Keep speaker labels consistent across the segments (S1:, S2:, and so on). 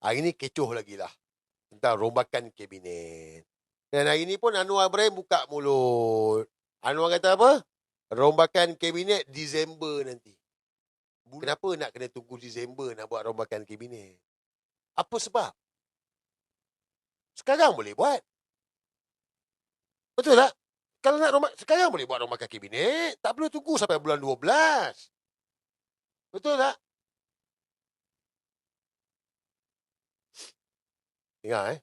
S1: Hari ni kecoh lagi lah. Tentang rombakan kabinet. Dan hari ni pun Anwar Ibrahim buka mulut. Anwar kata apa? Rombakan kabinet Disember nanti. Kenapa nak kena tunggu Disember nak buat rombakan kabinet? Apa sebab? Sekarang boleh buat. Betul tak? Kalau nak rombak, sekarang boleh buat rombakan kabinet. Tak perlu tunggu sampai bulan 12. Betul tak? Dengar eh.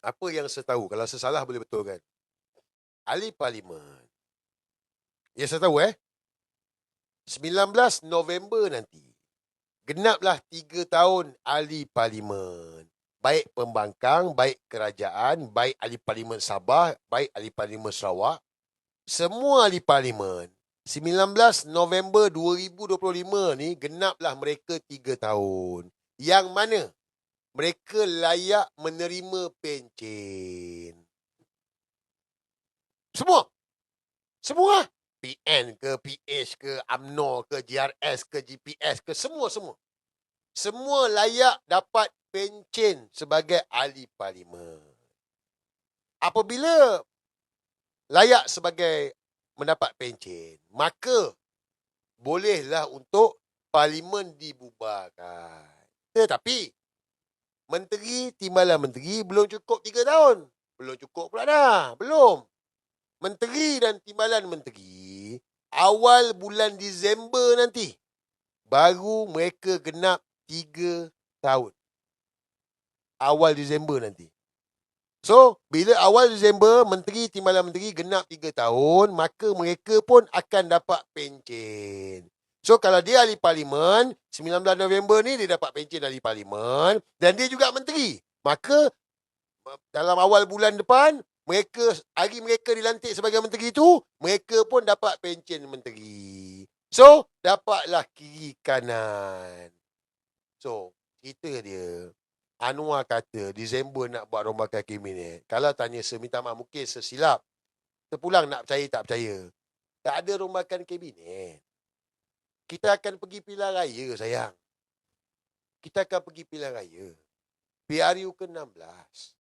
S1: Apa yang saya tahu, kalau saya salah boleh betulkan. Ahli Parlimen. Ya saya tahu eh. 19 November nanti. Genaplah 3 tahun ahli Parlimen. Baik pembangkang, baik kerajaan, baik ahli Parlimen Sabah, baik ahli Parlimen Sarawak. Semua ahli Parlimen. 19 November 2025 ni genaplah mereka 3 tahun. Yang mana mereka layak menerima pencen. Semua. Semua. PN ke, PH ke, UMNO ke, GRS ke, GPS ke, semua-semua. Semua layak dapat pencen sebagai ahli parlimen. Apabila layak sebagai mendapat pencen, maka bolehlah untuk parlimen dibubarkan. Tetapi, menteri, timbalan menteri belum cukup 3 tahun. Belum cukup pula dah. Belum. Menteri dan timbalan menteri awal bulan Disember nanti baru mereka genap 3 tahun. Awal Disember nanti. So, bila awal Disember menteri timbalan menteri genap 3 tahun, maka mereka pun akan dapat pencen. So, kalau dia ahli parlimen, 19 November ni dia dapat pencen ahli parlimen dan dia juga menteri. Maka dalam awal bulan depan mereka hari mereka dilantik sebagai menteri itu, mereka pun dapat pencen menteri. So, dapatlah kiri kanan. So, cerita dia. Anwar kata Disember nak buat rombakan kabinet. Kalau tanya saya minta maaf mungkin sesilap. Terpulang nak percaya tak percaya. Tak ada rombakan kabinet. Kita akan pergi pilihan raya sayang. Kita akan pergi pilihan raya. PRU ke-16.